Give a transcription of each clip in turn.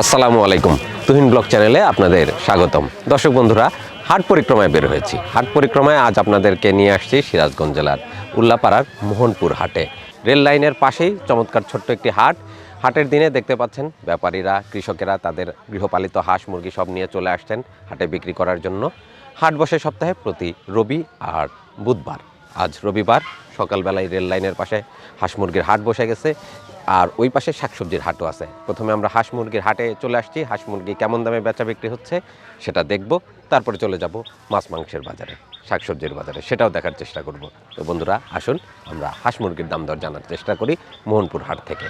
আসসালামু আলাইকুম। তুহিন ব্লগ চ্যানেলে আপনাদের স্বাগতম। দর্শক বন্ধুরা হাট পরিক্রমায় বের হয়েছি। হাট পরিক্রমায় আজ আপনাদেরকে নিয়ে আসছি সিরাজগঞ্জ জেলার উল্লাপাড়ার মোহনপুর হাটে। রেল লাইনের পাশেই চমৎকার ছোট্ট একটি হাট। হাটের দিনে দেখতে পাচ্ছেন ব্যাপারীরা, কৃষকেরা তাদের গৃহপালিত হাঁস, মুরগি সব নিয়ে চলে আসছেন হাটে বিক্রি করার জন্য। হাট বসে সপ্তাহে প্রতি রবি আর বুধবার। আজ রবিবার সকালবেলায় রেল লাইনের পাশে হাঁস, মুরগির হাট বসে গেছে। আর ওই পাশে শাকসবজির হাটও আছে। প্রথমে আমরা হাঁস মুরগির হাটে চলে আসছি। হাঁস মুরগি কেমন দামে বেচা বিক্রি হচ্ছে সেটা দেখব। তারপরে চলে যাব মাছ মাংসের বাজারে, শাকসবজির বাজারে। সেটাও দেখার চেষ্টা করব। তো বন্ধুরা, আসুন, আমরা হাঁস মুরগির দাম দর জানার চেষ্টা করি মোহনপুর হাট থেকে।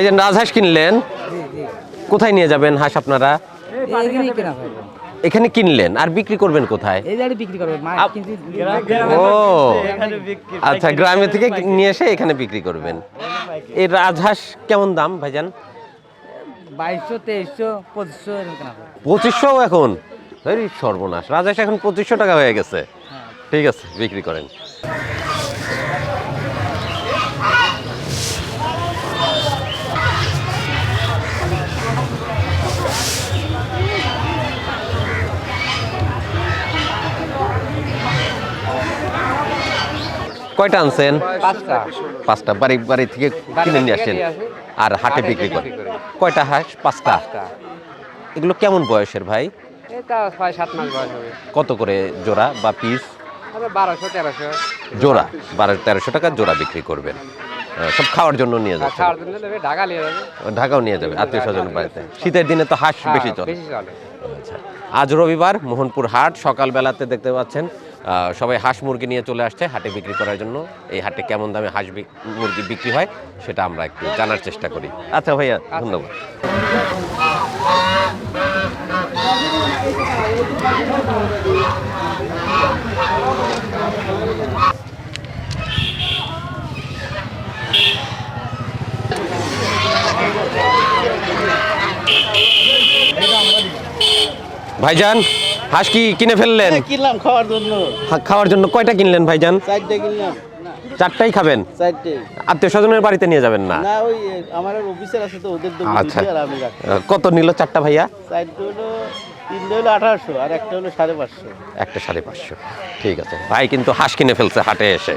ভাইজান রাজহাঁস কিনলেন? কোথায় নিয়ে যাবেন হাঁস আপনারা? হয়। এখানে কিনলেন? আর বিক্রি করবেন কোথায়? ও। আচ্ছা গ্রামে থেকে নিয়ে এসে এখানে বিক্রি করবেন। এই রাজহাঁস কেমন দাম ভাইজান? বাইশশো তেইশশো পঁচিশশো হয়। এখন? সর্বনাশ। রাজহাঁস এখন পঁচিশশো টাকা হয়ে গেছে। ঠিক আছে বিক্রি করেন। কয়টা আনছেন? পাঁচটা। পাঁচটা বাড়ি বাড়ি থেকে কিনে নিয়ে আসেন? আর হাটে বিক্রি করেন? কয়টা হাঁস? পাঁচটা। এগুলো কেমন বয়সের ভাই? ছয় সাত মাস বয়স হবে। কত করে জোড়া বা পিস তাহলে বারোশো তেরোশো। জোড়া বারো তেরোশো টাকা জোড়া বিক্রি করবেন। সব খাওয়ার জন্য নিয়ে দেবে ঢাকা নিয়ে যাবে। ঢাকাও নিয়ে যাবে আত্মীয় স্বজন বাড়িতে। শীতের দিনে তো হাঁস বেশি হ্যাঁ, চলে। বেশি চলে। আজ রবিবার মোহনপুর হাট সকালবেলাতে দেখতে পাচ্ছেন সবাই হাঁস মুরগি নিয়ে চলে আসছে হাটে বিক্রি করার জন্য। এই হাটে কেমন দামে হাঁস মুরগি বিক্রি হয় সেটা আমরা একটু জানার চেষ্টা করি। আচ্ছা ভাইয়া ধন্যবাদ। ভাইজান হাঁস কি কিনে ফেললেন? কিনলাম খাওয়ার জন্য। খাওয়ার জন্য কয়টা কিনলেন ভাইজান? চারটে কিনলাম। চারটাই খাবেন? আত্মীয় স্বজনের বাড়িতে নিয়ে যাবেন না? আচ্ছা। কত নিল চারটা ভাইয়া? একটা সাড়ে পাঁচশো। ঠিক আছে। ভাই কিন্তু হাঁস কিনে ফেলছে হাটে এসে।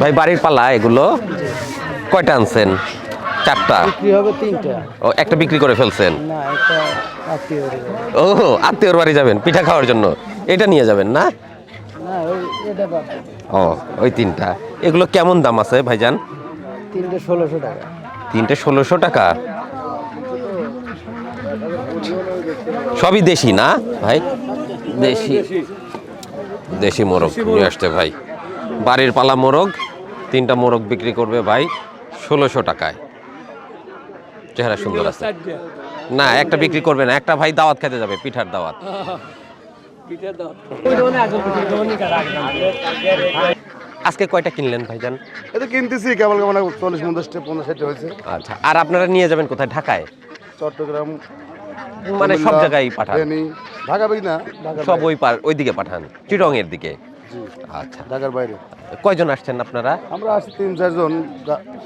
ভাই বাড়ির পালা এগুলো? কয়টা আনছেন? চারটা? বিক্রি হবে তিনটা। ও একটা বিক্রি করে ফেলছেন? না একটা আত্মীয় ও আত্মীয়র বাড়ি যাবেন পিঠা খাওয়ার জন্য। এটা নিয়ে যাবেন না। ও ওই তিনটা। এগুলো কেমন দাম আছে ভাইজান? তিনটে ষোলোশো টাকা। তিনটে ষোলোশো টাকা? সবই দেশি না ভাই? দেশি। দেশি মোরগ নিয়ে আসছে ভাই। বাড়ির পালা মোরগ তিনটা মোরগ বিক্রি করবে ভাই ষোলোশো টাকায়। চেহারা সুন্দর আছে। না একটা বিক্রি করবে না একটা ভাই দাওয়াত খেতে যাবে পিঠার দাওয়াত। আজকে কয়টা কিনলেন ভাইজান? এটা কিনতেছি কেবল কেমন চল্লিশ পঞ্চাশটা পঞ্চাশ ষাটটা হয়েছে। আচ্ছা আর আপনারা নিয়ে যাবেন কোথায়? ঢাকায়? চট্টগ্রাম মানে সব জায়গায় পাঠান। ঢাকা না সব। ওই পার ওইদিকে পাঠান চিটং এর দিকে। আচ্ছা। ঢাকার বাইরে। কয়জন আসছেন আপনারা? আমরা আসছি তিন চারজন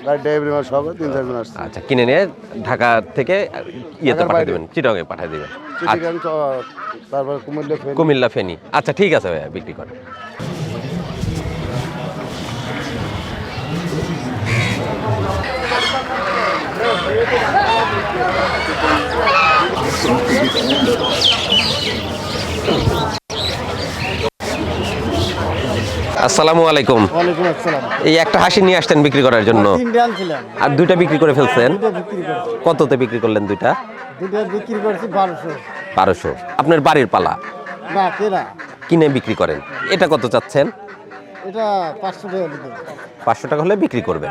গাড়ি ড্রাইভার সহ তিন চারজন আসছি। আচ্ছা কিনে নিয়ে ঢাকা থেকে ইয়েতে পাঠিয়ে দেবেন চিটং এ পাঠিয়ে দেবেন। আচ্ছা, চ- তারপরে কুমিল্লা ফেনী। কুমিল্লা ফেনি। আচ্ছা ঠিক আছে ভাইয়া বিক্রি করেন। আসসালামু আলাইকুম। এই একটা হাসি নিয়ে আসতেন বিক্রি করার জন্য। আর দুইটা বিক্রি করে ফেলছেন? কততে বিক্রি করলেন দুইটা? দুটো বিক্রি করছি বারোশো। বারোশো। আপনার বাড়ির পালা? না কেনা। বিক্রি করেন। এটা কত চাচ্ছেন? এটা পাঁচশো টাকা পাঁচশো টাকা হলে বিক্রি করবেন।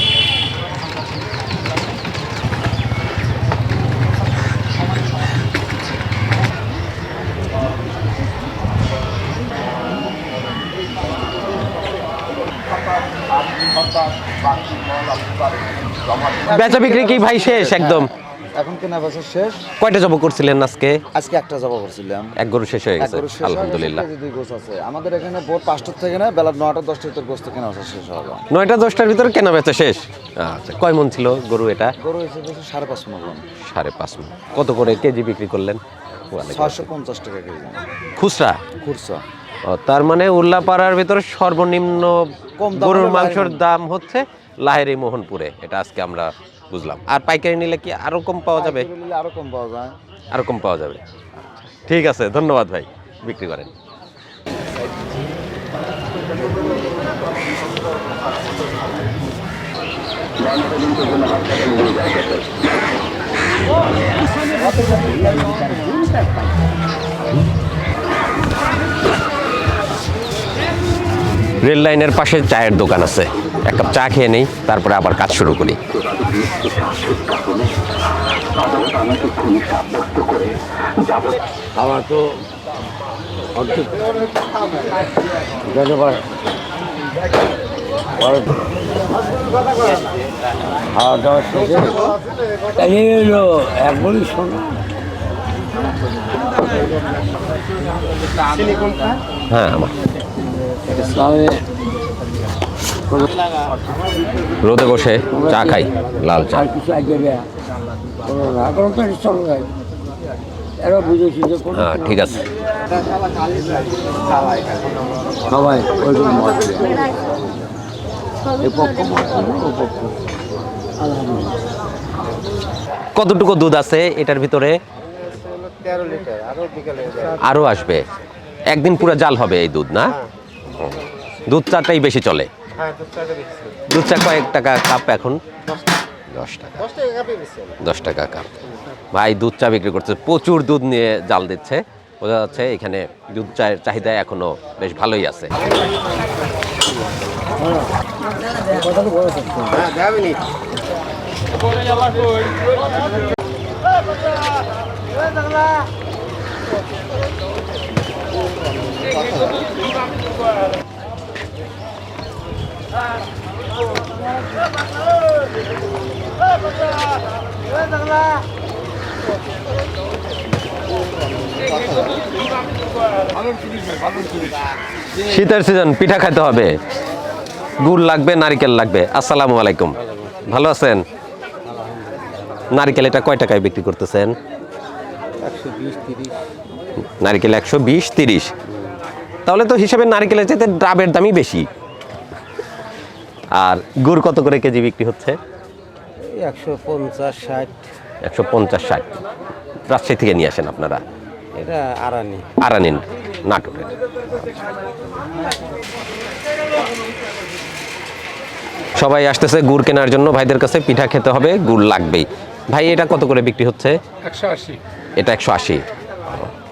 বেচা বিক্রি কি ভাই শেষ একদম? এখন কেনা বেচা শেষ। কয়টা জব করছিলেন আজকে? আজকে একটা জবা করছিলাম। এক গরু শেষ হয়ে গেছে আলহামদুলিল্লাহ। দুই গোছ আছে। আমাদের এখানে ভোর পাঁচটার থেকে না বেলা নটা দশটার ভিতর গোস্ত কেনা বেচা শেষ হবে নয়টা দশটার ভিতরে কেনা বেচা শেষ? আচ্ছা কয় মন ছিল গরু এটা? গরু হিসেবে সাড়ে পাঁচ মন। সাড়ে পাঁচ মন। কত করে কেজি বিক্রি করলেন? ছয়শো পঞ্চাশ টাকা কেজি। খুচরা? খুচরা। তার মানে উল্লাপাড়ার ভিতরে সর্বনিম্ন কম গরুর মাংসের দাম হচ্ছে লাহেরি মোহনপুরে এটা আজকে আমরা বুঝলাম। আর পাইকারি নিলে কি আরও কম পাওয়া যাবে? আরও কম পাওয়া যায়। আরও কম পাওয়া যাবে। আচ্ছা, ঠিক আছে ধন্যবাদ ভাই বিক্রি করেন। রেল লাইনের পাশে চায়ের দোকান আছে। এক কাপ চা খেয়ে নেই তারপরে আবার কাজ শুরু করি। আমার তো খাওয়া দাওয়া শেষে হ্যাঁ আমার। রোদে বসে চা খাই লাল চা। হ্যাঁ ঠিক আছে। সবাই কতটুকু দুধ আছে এটার ভিতরে? আরও আরও আসবে। একদিন পুরো জাল হবে এই দুধ না? ও, দুধ চাটাই বেশি চলে। হ্যাঁ দুধ চা কয়েক টাকা কাপ এখন? দশ টাকা। দশ টাকা। কাপ ভাই দুধ চা বিক্রি করছে। প্রচুর দুধ নিয়ে জাল দিচ্ছে। বোঝা যাচ্ছে এখানে দুধ চায়ের চাহিদা এখনও বেশ ভালোই আছে। শীতের সিজন পিঠা খাইতে হবে। গুড় লাগবে নারিকেল লাগবে। আসসালামু আলাইকুম। ভালো আছেন? নারিকেল এটা কয় টাকায় বিক্রি করতেছেন? নারিকেল একশো বিশ তিরিশ। তাহলে তো হিসাবে নারিকেলের চাইতে ডাবের দামই বেশি। আর গুড় কত করে কেজি বিক্রি হচ্ছে? একশো পঞ্চাশ ষাট। একশো পঞ্চাশ ষাট। রাজশাহী থেকে নিয়ে আসেন আপনারা? এটা আড়ানি আরানিন নাটোরের। সবাই আসতেছে গুড় কেনার জন্য। ভাইদের কাছে পিঠা খেতে হবে গুড় লাগবেই। ভাই এটা কত করে বিক্রি হচ্ছে? একশো আশি। এটা একশো আশি।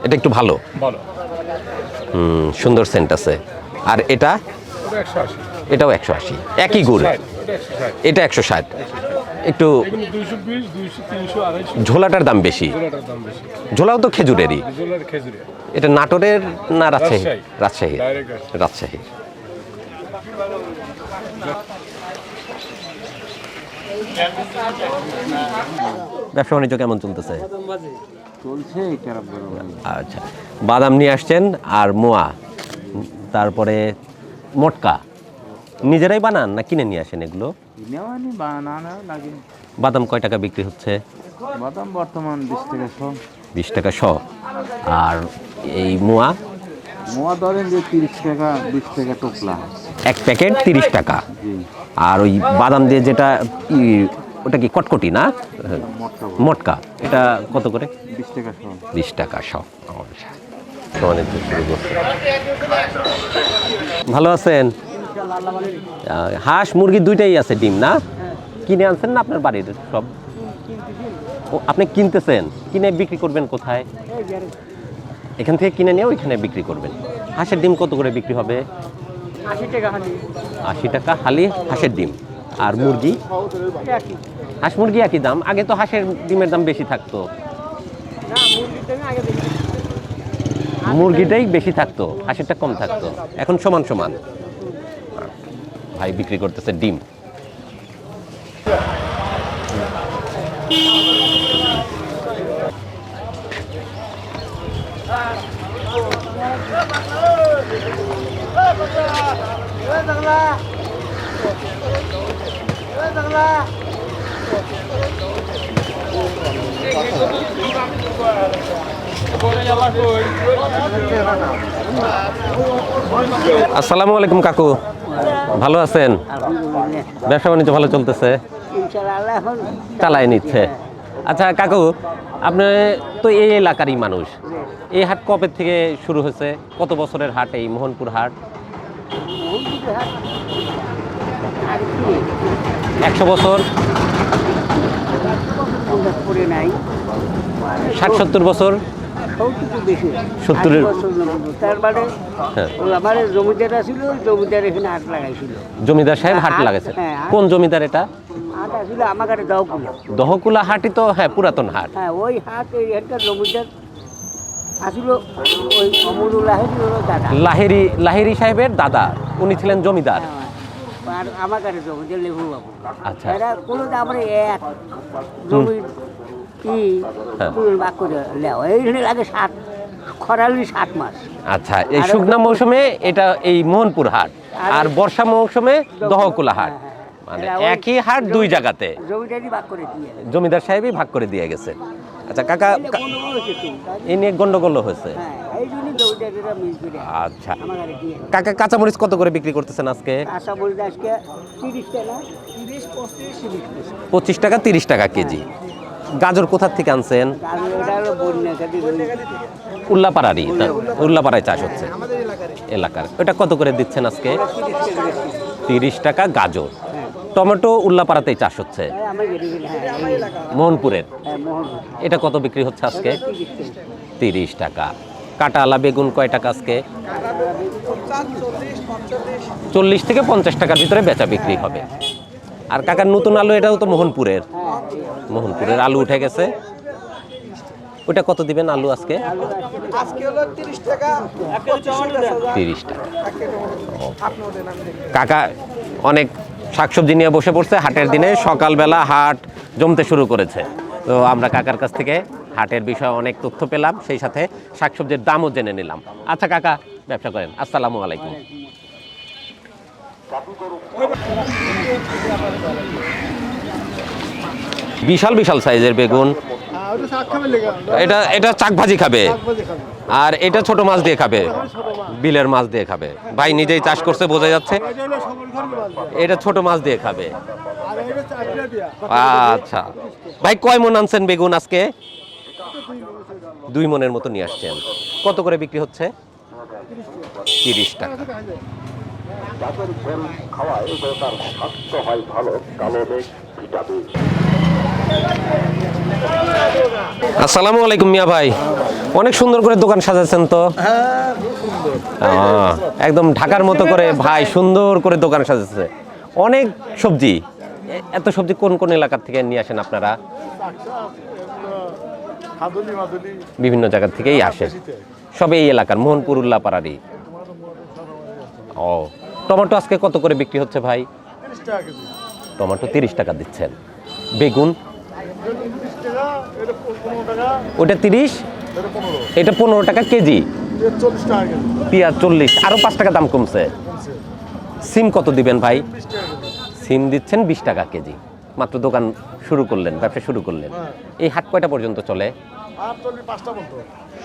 এটা একটু ভালো। বলো হুম, সুন্দর সেন্ট আছে। আর এটা? এটাও একশো আশি। একই গুড়। এটা একশো ষাট। একটু ঝোলাটার দাম বেশি। ঝোলাও তো খেজুরেরই। এটা নাটোরের না রাজশাহী? রাজশাহী। রাজশাহী। ব্যবসা বাণিজ্য কেমন চলতেছে? আচ্ছা বাদাম নিয়ে আসছেন আর মোয়া তারপরে মটকা। নিজেরাই বানান না কিনে নিয়ে আসেন এগুলো? বাদাম কয় টাকা বিক্রি হচ্ছে? বাদাম বর্তমান বিশ টাকা শ। বিশ টাকা শ। আর এই মোয়া? মোয়া ধরেন যে তিরিশ টাকা বিশ টাকা টোপলা। এক প্যাকেট তিরিশ টাকা। আর ওই বাদাম দিয়ে যেটা ওটা কি কটকটি না? মটকা। মটকা এটা কত করে? বিশ টাকা সব ভালো আছেন? হাঁস মুরগি দুইটাই আছে ডিম না? কিনে আনছেন না আপনার বাড়ির সব? ও আপনি কিনতেছেন? কিনে বিক্রি করবেন কোথায়? এখান থেকে কিনে নিয়ে ওইখানে বিক্রি করবেন। হাঁসের ডিম কত করে বিক্রি হবে? আশি টাকা হালি হাঁসের ডিম। আর মুরগি? হাঁস মুরগি একই দাম। আগে তো হাঁসের ডিমের দাম বেশি থাকতো। মুরগিটাই বেশি থাকতো, হাঁসেরটা কম থাকতো। এখন সমান সমান। ভাই বিক্রি করতেছে ডিম। আসসালামু আলাইকুম কাকু। ভালো আছেন? ব্যবসা বাণিজ্য ভালো চলতেছে? চালাই নিচ্ছে। আচ্ছা কাকু, আপনি তো এই এলাকারই মানুষ। এই হাট কবে থেকে শুরু হয়েছে? কত বছরের হাট এই মোহনপুর হাট? একশো বছর। ষাট সত্তর বছর। সত্তরের- হ্যাঁ। আমার জমিদার ছিল জমিদার এখানে হাট লাগাইছিল জমিদার সাহেব হাট হাট- লাগাইছে। হ্যাঁ, কোন জমিদার এটা? হাট আসলে আমার কাছে দাও দহকুলা হাটই তো হ্যাঁ পুরাতন হাট। হ্যাঁ ওই হাট হাটটা জমিদার লাহেরি সাহেবের দাদা। উনি ছিলেন জমিদার। হ্যাঁ, আর আমার কাছে জমিদার লেবু বাবু আচ্ছা। এরা কোনো আমরা এক জমির কি হ্যাঁ। বাক করে লেও এইখানে লাগে সাত খরালি সাত মাস। আচ্ছা এই শুকনা মৌসুমে এটা এই মোহনপুর হাট আর- বর্ষা মৌসুমে দহকুলা হাট। হ্যাঁ, হ্যাঁ। মানে একই হাট দুই জায়গাতে। জমিদার সাহেবই ভাগ করে দিয়ে গেছে। আচ্ছা কাকা এই নিয়ে গন্ডগোল হয়েছে। হ্যাঁ আচ্ছা। কাকা কাঁচামরিচ কত করে বিক্রি করতেছেন আজকে? আশা বলি আজকে তিরিশ টাকা। তিরিশ পঁচিশ টাকা তিরিশ টাকা কেজি। গাজর কোথার থেকে আনছেন? উল্লাপাড়ারই উল্লাপাড়ায় চাষ হচ্ছে। এলাকার। ওটা কত করে দিচ্ছেন আজকে? তিরিশ টাকা গাজর। টমেটো উল্লাপাড়াতেই চাষ হচ্ছে। হ্যাঁ মোহনপুরের? হ্যাঁ এটা কত বিক্রি হচ্ছে আজকে? তিরিশ টাকা। তিরিশ কাটা আলা বেগুন কয় টাকা আজকে? চল্লিশ থেকে পঞ্চাশ টাকার ভিতরে বেচা বিক্রি হবে। আর কাকার নতুন আলু, এটাও তো মোহনপুরের। মোহনপুরের আলু উঠে গেছে। ওটা কত দিবেন আলু আজকে? তিরিশ টাকা। কাকা অনেক শাকসবজি নিয়ে বসে পড়ছে, হাটের দিনে সকালবেলা হাট জমতে শুরু করেছে। তো আমরা কাকার কাছ থেকে হাটের বিষয়ে অনেক তথ্য পেলাম, সেই সাথে শাকসবজির দামও জেনে নিলাম। আচ্ছা কাকা, ব্যবসা করেন। আসসালামু আলাইকুম। বিশাল বিশাল সাইজের বেগুন। এটা এটা চাক ভাজি খাবে? আর এটা ছোট মাছ দিয়ে খাবে? বিলের মাছ দিয়ে খাবে? ভাই, নিজেই চাষ করছে, বোঝা যাচ্ছে। এটা ছোট মাছ দিয়ে খাবে। আচ্ছা। ভাই, কয় মন আনছেন বেগুন আজকে? দুই মনের মতো নিয়ে আসছেন। কত করে বিক্রি হচ্ছে? তিরিশ টাকা। আসসালামু আলাইকুম মিয়া ভাই। অনেক সুন্দর করে দোকান সাজাচ্ছেন তো? একদম ঢাকার মতো করে ভাই সুন্দর করে দোকান সাজাচ্ছে। অনেক সবজি। এত সবজি কোন কোন এলাকা থেকে নিয়ে আসেন আপনারা? বিভিন্ন জায়গা থেকেই আসে। সব এই এলাকার মোহনপুর উল্লাপাড়ারই ও টমেটো আজকে কত করে বিক্রি হচ্ছে ভাই? টমেটো তিরিশ টাকা দিচ্ছেন। বেগুন? ওটা তিরিশ এটা পনেরো টাকা। কেজি। পেঁয়াজ চল্লিশ আরও পাঁচ টাকা দাম কমছে। সিম কত দিবেন ভাই? সিম দিচ্ছেন বিশ টাকা কেজি। মাত্র দোকান শুরু করলেন ব্যবসা শুরু করলেন। এই হাট কয়টা পর্যন্ত চলে?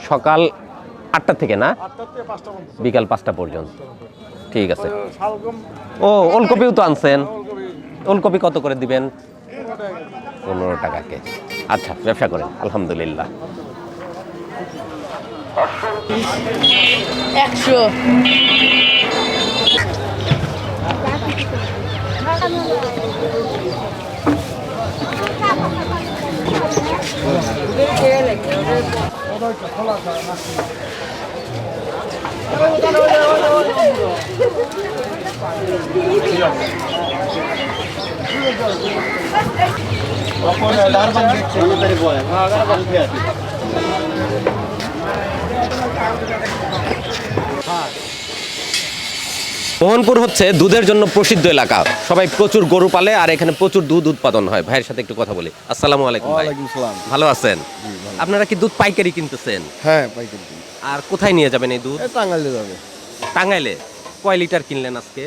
সকাল আটটা থেকে না? বিকাল পাঁচটা পর্যন্ত। ঠিক আছে। ও ওলকপিও তো আনছেন। ওলকপি কত করে দিবেন? পনেরো টাকা কেজি আচ্ছা ব্যবসা করেন আলহামদুলিল্লাহ। একশো। হ্যাঁ মোহনপুর হচ্ছে দুধের জন্য প্রসিদ্ধ এলাকা। সবাই প্রচুর গরু পালে আর এখানে প্রচুর দুধ উৎপাদন হয়। ভাইয়ের সাথে একটু কথা বলি। আসসালামু আলাইকুম ভাই। ভালো আছেন? আপনারা কি দুধ পাইকারি কিনতেছেন? হ্যাঁ পাইকারি আর কোথায় নিয়ে যাবেন এই দুধ? টাঙ্গাইলে যাবে। টাঙ্গাইলে। কয় লিটার কিনলেন আজকে?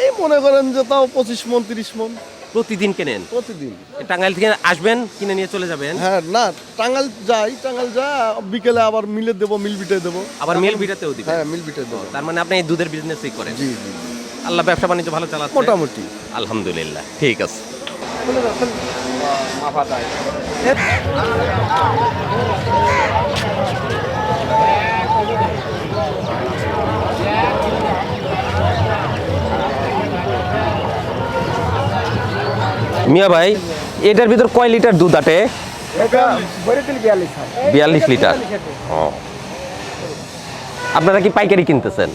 এই মনে করেন যে তাও পঁচিশ মন তিরিশ মন। প্রতিদিন কেনেন? প্রতিদিন। টাঙ্গাইল থেকে আসবেন কিনে নিয়ে চলে যাবেন? হ্যাঁ না টাঙ্গাল যাই টাঙ্গাল যা বিকেলে আবার মিলে দেবো মিল বিটে দেবো। আবার মিল বিটাতেও দিবেন হ্যাঁ মিল বিটে দেবো। তার মানে আপনি এই দুধের বিজনেসই করেন। জি জি আল্লাহ ব্যবসা বাণিজ্য ভালো চালাচ্ছে? মোটামুটি। আলহামদুলিল্লাহ ঠিক আছে। মিয়া ভাই এটার ভিতর কয় লিটার দুধ আটে? বিয়াল্লিশ লিটার। ও। আপনারা কি পাইকারি কিনতেছেন?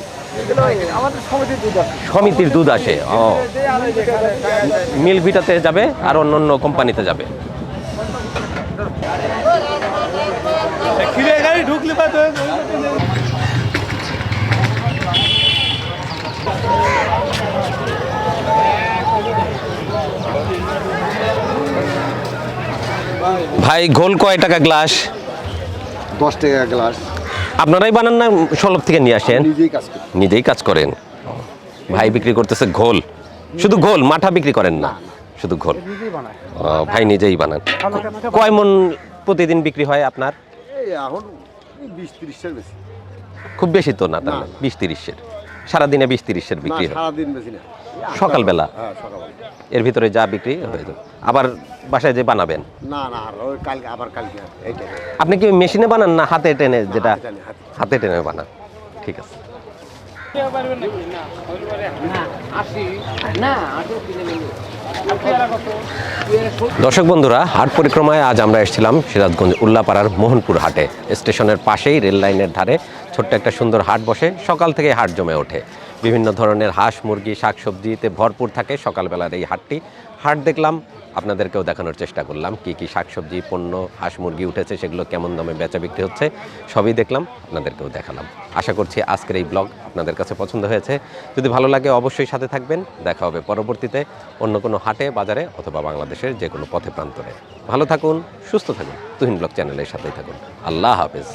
সমিতির দুধ আছে। সমিতির দুধ আসে ও। মিল ভিটাতে যাবে আর অন্য অন্য কোম্পানিতে যাবে। ভাই ঘোল কয় টাকা গ্লাস? দশ টাকা গ্লাস। আপনারাই বানান না সলব থেকে নিয়ে আসেন? নিজেই কাজ নিজেই কাজ করেন। ভাই বিক্রি করতেছে ঘোল শুধু ঘোল মাঠা বিক্রি করেন না? শুধু ঘোল ভাই নিজেই বানান। কয় মন প্রতিদিন বিক্রি হয় আপনার? এখন বিশ তিরিশের বেশি। খুব বেশি তো না তাহলে বিশ তিরিশের। সারাদিনে বিশ তিরিশের বিক্রি হয়। হ্যাঁ সকালবেলা। এর ভিতরে যা বিক্রি হয়ে যাবে। আবার বাসায় যে বানাবেন? না না ওই কালকে আবার কালকে আপনি কি মেশিনে বানান না হাতে টেনে যেটা। হাতে টেনে বানান? ঠিক আছে। দর্শক বন্ধুরা হাট পরিক্রমায় আজ আমরা এসেছিলাম সিরাজগঞ্জ উল্লাপাড়ার মোহনপুর হাটে। স্টেশনের পাশেই রেল লাইনের ধারে ছোট্ট একটা সুন্দর হাট বসে সকাল থেকে হাট জমে ওঠে। বিভিন্ন ধরনের হাঁস মুরগি শাকসবজিতে ভরপুর থাকে সকালবেলার এই হাটটি। হাট দেখলাম আপনাদেরকেও দেখানোর চেষ্টা করলাম, কি কি শাকসবজি, পণ্য, হাঁস মুরগি উঠেছে, সেগুলো কেমন দামে বেচা বিক্রি হচ্ছে, সবই দেখলাম, আপনাদেরকেও দেখালাম। আশা করছি আজকের এই ব্লগ আপনাদের কাছে পছন্দ হয়েছে। যদি ভালো লাগে অবশ্যই সাথে থাকবেন, দেখা হবে পরবর্তীতে অন্য কোনো হাটে, বাজারে অথবা বাংলাদেশের যে কোনো পথে প্রান্তরে। ভালো থাকুন, সুস্থ থাকুন, তুহিন ব্লগ চ্যানেলের সাথেই থাকুন। আল্লাহ হাফেজ।